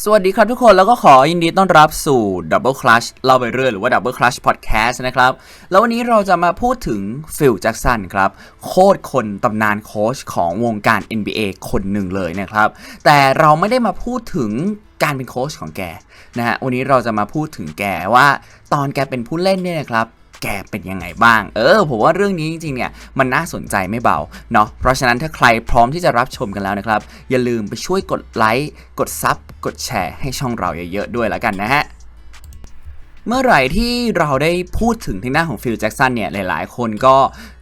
สวัสดีครับทุกคนแล้วก็ขอยินดีต้อนรับสู่ Double Clutch เล่าไปเรื่อยหรือว่า Double Clutch Podcast นะครับ แล้ววันนี้เราจะมาพูดถึงฟิลแจ็กสันครับ โคตรคนตำนานโค้ชของวงการ NBA คนหนึ่งเลยนะครับ แต่เราไม่ได้มาพูดถึงการเป็นโค้ชของแกนะฮะวันนี้เราจะมาพูดถึงแกว่าตอนแกเป็นผู้เล่นเนี่ยนะครับ แกเป็นยังไงบ้าง เออ ผมว่าเรื่องนี้จริงๆเนี่ยมันน่าสนใจไม่เบาเนาะเพราะฉะนั้นถ้าใครพร้อมที่จะรับชมกันแล้วนะครับ อย่าลืมไปช่วยกดไลค์กดซับกดแชร์ให้ช่องเราเยอะๆด้วยแล้วกันนะฮะ เมื่อไหร่ที่เราได้พูดถึงทางด้านของฟิลแจ็กสันเนี่ย หลายๆ คนก็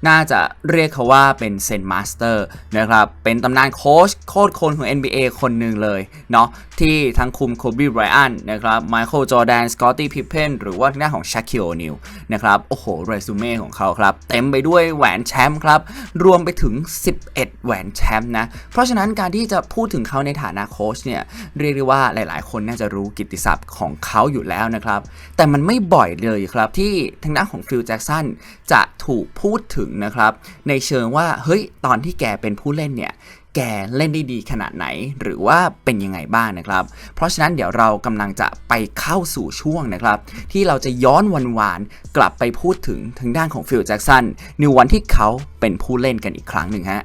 น่าจะเรียกเขาว่าเป็นเซนมาสเตอร์นะครับ เป็นตำนานโค้ชโคตรคนของ NBA คนหนึ่งเลยเนาะที่ทั้งคุมโคบีไบรอันนะครับไมเคิลจอแดนสกอตตี้พิพเพนหรือว่าทางด้านของชาคิโอนิลนะครับ โอ้โหเรซูเม่ของเขาครับ เต็มไปด้วยแหวนแชมป์ครับ รวมไปถึง 11 แหวนแชมป์นะ เพราะฉะนั้นการที่จะพูดถึงเขาในฐานะโค้ชเนี่ยเรียกได้ว่าหลาย ๆ คนน่าจะรู้กิตติศัพท์ของเขาอยู่แล้วนะครับแต่มันไม่บ่อยเลยครับที่ทางด้านของฟิลแจ็กสันจะถูกพูดถึงนะครับ ในเชิงว่าเฮ้ยตอนที่แกเป็นผู้เล่นเนี่ยแกเล่นได้ดีขนาดไหน หรือว่าเป็นยังไงบ้างนะครับ เพราะฉะนั้นเดี๋ยวเรากำลังจะไปเข้าสู่ช่วงนะครับ ที่เราจะย้อนวันวานกลับไปพูดถึงทางด้านของฟิลแจ็กสันในวันที่เขาเป็นผู้เล่นกันอีกครั้งหนึ่งฮะ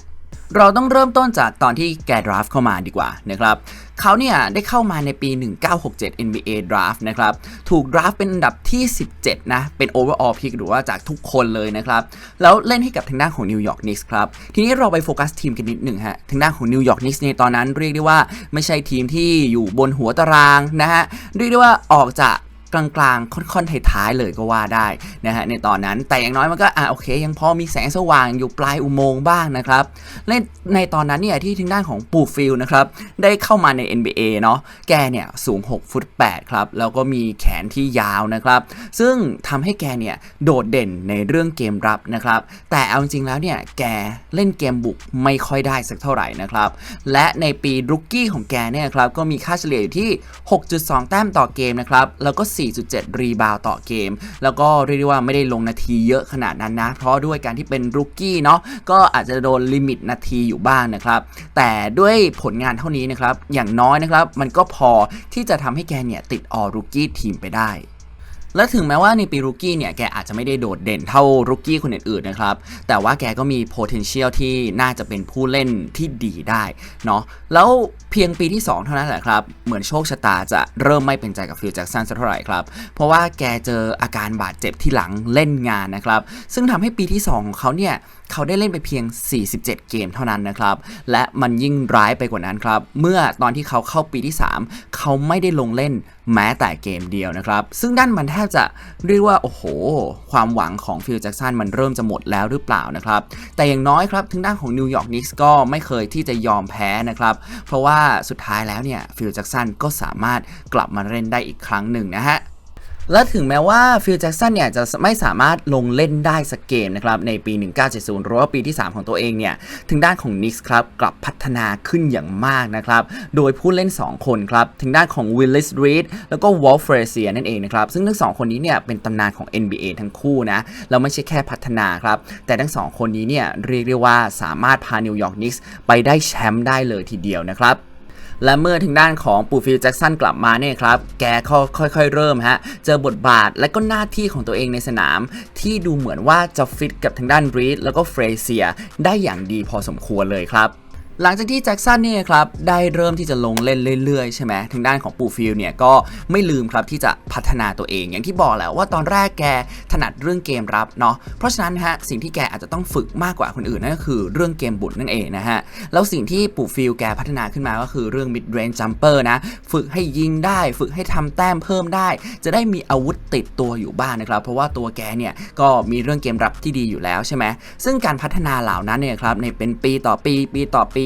เราต้องเริ่มต้นจากตอนที่แกดราฟเข้ามาดีกว่านะครับเขาเนี่ยได้เข้ามาในปี 1967 NBA Draft นะครับ ถูกดราฟเป็นอันดับที่ 17 นะ เป็น overall pick หรือว่าจากทุกคนเลยนะครับ แล้วเล่นให้กับทางด้านของ New York Knicks ครับ ทีนี้เราไปโฟกัสทีมกันนิดหนึ่งฮะ ทางด้านของ New York Knicks ในตอนนั้นเรียกได้ว่าไม่ใช่ทีมที่อยู่บนหัวตารางนะฮะ เรียกได้ว่าออกจาก กลางๆ ค่อนๆท้ายๆเลยก็ว่าได้นะฮะในตอนนั้นแต่อย่างน้อยมันก็อ่าโอเค ยังพอมีแสงสว่างอยู่ปลายอุโมงค์บ้างนะครับในในตอนนั้นเนี่ยที่ทางด้านของปูฟิลนะครับได้เข้ามาใน NBA เนาะแกเนี่ยสูง 6 ฟุต 8 ครับ แล้วก็มีแขนที่ยาวนะครับ ซึ่งทำให้แกเนี่ยโดดเด่นในเรื่องเกมรับนะครับ แต่เอาจริงๆแล้วเนี่ยแกเล่นเกมบุกไม่ค่อยได้สักเท่าไหร่นะครับ และในปีรุกกี้ของแกเนี่ยครับก็มีค่าเฉลี่ยอยู่ที่ 6.2 แต้มต่อเกมนะครับแล้วก็4.7 รีบาวต่อเกม แล้วก็เรียกได้ว่าไม่ได้ลงนาทีเยอะขนาดนั้นนะ เพราะด้วยการที่เป็นรุกกี้เนาะก็อาจจะโดนลิมิตนาทีอยู่บ้างนะครับ แต่ด้วยผลงานเท่านี้นะครับ อย่างน้อยนะครับ มันก็พอที่จะทำให้แกเนี่ยติดออรุกกี้ทีมไปได้ และถึงแม้ว่าในปีรุกี้เนี่ยแกอาจจะไม่ได้โดดเด่นเท่ารุกี้คนอื่นๆนะครับ แต่ว่าแกก็มี potential ที่น่าจะเป็นผู้เล่นที่ดีได้เนาะแล้วเพียงปีที่ 2 เท่านั้นแหละครับ เหมือนโชคชะตาจะเริ่มไม่เป็นใจกับฟิลแจ็กสันสักเท่าไหร่ครับ เพราะว่าแกเจออาการบาดเจ็บที่หลังเล่นงานนะครับ ซึ่งทำให้ปีที่ 2 ของเขาเนี่ยเขาได้เล่นไปเพียง 47 เกมเท่านั้นนะครับ และมันยิ่งร้ายไปกว่านั้นครับ เมื่อตอนที่เขาเข้าปีที่ 3 เขาไม่ได้ลงเล่นแม้แต่เกมเดียวนะครับ ซึ่งด้านมันแทบจะเรียกว่า โอ้โห ความหวังของฟิลแจ็กสันมันเริ่มจะหมดแล้วหรือเปล่านะครับ แต่อย่างน้อยครับทางด้านของนิวยอร์กนิกส์ก็ไม่เคยที่จะยอมแพ้นะครับ เพราะว่าสุดท้ายแล้วเนี่ยฟิลแจ็กสันก็สามารถกลับมาเล่นได้อีกครั้งหนึ่งนะฮะ และถึงแม้ว่าฟิลแจ็กสันเนี่ยจะไม่สามารถลงเล่นได้สักเกมนะครับในปี 1970หรือว่าปีที่ 3 ของตัวเองเนี่ยทางด้านของนิกส์ครับกลับพัฒนาขึ้นอย่างมากนะครับโดยผู้เล่น 2 คนครับทางด้านของวิลลิสรีดแล้วก็วอลเฟรเซียนั่นเองนะครับซึ่งทั้ง2คนนี้เนี่ยเป็นตำนานของ NBA ทั้งคู่นะแล้วไม่ใช่แค่พัฒนาครับแต่ทั้ง2คนนี้เนี่ยเรียกได้ว่าสามารถพานิวยอร์กนิกส์ไปได้แชมป์ได้เลยทีเดียวนะครับ และเมื่อถึงด้านของปูฟิลแจ็กสันกลับมาเนี่ยครับ แกก็ค่อยๆ เริ่มฮะ เจอบทบาทและก็หน้าที่ของตัวเองในสนาม ที่ดูเหมือนว่าจะฟิตกับทางด้านบรีดแล้วก็เฟรเซียได้อย่างดีพอสมควรเลยครับ หลังจากที่แจ็คสันเนี่ยครับได้เริ่มที่จะลงเล่นเรื่อยๆใช่ไหมทางด้านของปูฟิลเนี่ยก็ไม่ลืมครับที่จะพัฒนาตัวเอง อย่างที่บอกแล้วว่าตอนแรกแกถนัดเรื่องเกมรับเนาะเพราะฉะนั้นฮะสิ่งที่แกอาจจะต้องฝึกมากกว่าคนอื่นนั่นก็คือเรื่องเกมบุตรนั่นเองนะฮะแล้วสิ่งที่ปูฟิลแกพัฒนาขึ้นมาก็คือเรื่อง mid range jumper นะฝึกให้ยิงได้ ฝึกให้ทำแต้มเพิ่มได้ จะได้มีอาวุธติดตัวอยู่บ้างนะครับเพราะว่าตัวแกเนี่ยก็มีเรื่องเกมรับที่ดีอยู่แล้วใช่ไหมซึ่งการพัฒนาเหล่านั้นเนี่ยครับในเป็นปีต่อปีปีต่อปี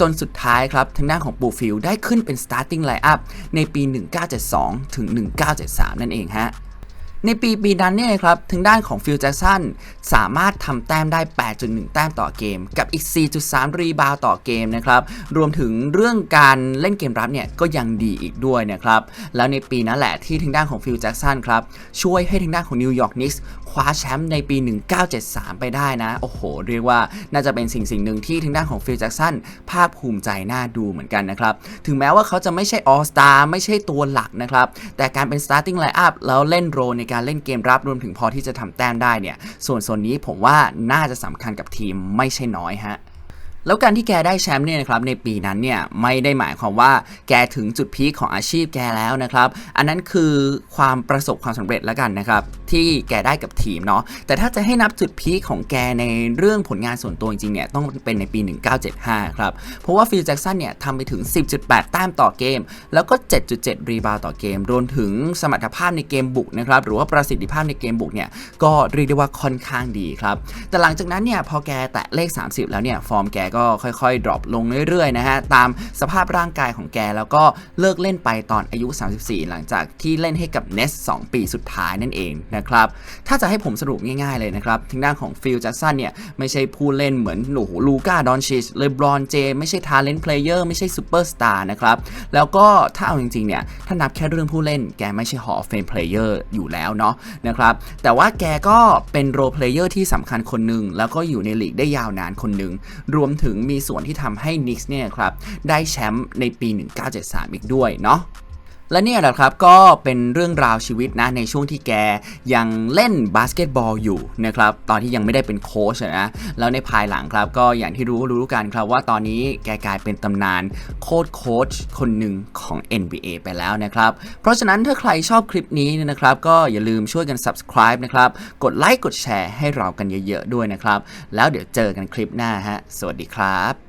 จนสุดท้ายครับทางด้านของปูฟิลได้ขึ้นเป็น starting lineup ในปี 1972 ถึง 1973 นั่นเองฮะ ในปีปีนั้นเนี่ยครับทางด้านของฟิลแจ็กสันสามารถทำแต้มได้ 8.1 แต้มต่อเกม กับอีก 4.3 รีบาวต่อเกมนะครับรวมถึงเรื่องการเล่นเกมรับเนี่ยก็ยังดีอีกด้วยนะครับแล้วในปีนั้นแหละที่ทางด้านของฟิลแจ็กสันครับช่วยให้ทางด้านของนิวยอร์กนิกส์คว้าแชมป์ในปี 1973 ไปได้นะ โอ้โห เรียกว่าน่าจะเป็นสิ่งสิ่งหนึ่งที่ทางด้านของฟิลแจ็กสันภาคภูมิใจน่าดูเหมือนกันนะครับ ถึงแม้ว่าเขาจะไม่ใช่ออสตาไม่ใช่ตัวหลักนะครับ แต่การเป็น starting lineup แล้วเล่นโรในการเล่นเกมรับรวมถึงพอที่จะทำแต้มได้เนี่ย ส่วนส่วนนี้ผมว่าน่าจะสำคัญกับทีมไม่ใช่น้อยฮะ แล้วการที่แกได้แชมป์เนี่ยนะครับในปีนั้นเนี่ยไม่ได้หมายความว่าแกถึงจุดพีคของอาชีพแกแล้วนะครับ อันนั้นคือความประสบความสำเร็จแล้วกันนะครับ ที่แกได้กับทีมเนาะแต่ถ้าจะให้นับจุดพีคของแกในเรื่องผลงานส่วนตัวจริงๆเนี่ยต้องเป็นในปี 1975 ครับ เพราะว่าฟิลแจ็กสันเนี่ยทำไปถึง 10.8 แต้มต่อเกม แล้วก็ 7.7 รีบาวต่อเกม รวมถึงสมรรถภาพในเกมบุกนะครับหรือว่าประสิทธิภาพในเกมบุกเนี่ยก็เรียกได้ว่าค่อนข้างดีครับแต่หลังจากนั้นเนี่ยพอแกแตะเลข 30 แล้วเนี่ยฟอร์มแกก็ค่อยๆ ดรอปลงเรื่อยๆนะฮะตามสภาพร่างกายของแกแล้วก็เลิกเล่นไปตอนอายุ 34 หลังจากที่เล่นให้กับเนส2ปีสุดท้ายนั่นเองนะครับถ้าจะให้ผมสรุปง่ายๆเลยนะครับทางด้านของฟิลแจ็กสันเนี่ยไม่ใช่ผู้เล่นเหมือนหนูลูกาดอนชิชเลบรอนเจไม่ใช่ทาเลนต์เพลเยอร์ไม่ใช่ซูเปอร์สตาร์นะครับแล้วก็ถ้าเอาจริงๆเนี่ยถ้านับแค่เรื่องผู้เล่นแกไม่ใช่หอเฟมเพลเยอร์อยู่แล้วเนาะนะครับแต่ว่าแกก็เป็นโรเพลเยอร์ที่สำคัญคนหนึ่งแล้วก็อยู่ในลีกได้ยาวนานคนหนึ่งรวมถึงมีส่วนที่ทำให้นิกส์เนี่ยครับได้แชมป์ในปี 1973 อีกด้วยเนาะ และเนี่ยแหละครับก็เป็นเรื่องราวชีวิตนะในช่วงที่แกยังเล่นบาสเกตบอลอยู่นะครับตอนที่ยังไม่ได้เป็นโค้ชนะแล้วในภายหลังครับก็อย่างที่รู้รู้กันครับว่าตอนนี้แกกลายเป็นตำนานโค้ดโค้ชคนหนึ่งของ NBA ไปแล้วนะครับเพราะฉะนั้นถ้าใครชอบคลิปนี้นะครับก็อย่าลืมช่วยกัน subscribe นะครับกดไลค์กดแชร์ให้เรากันเยอะๆด้วยนะครับแล้วเดี๋ยวเจอกันคลิปหน้าฮะสวัสดีครับ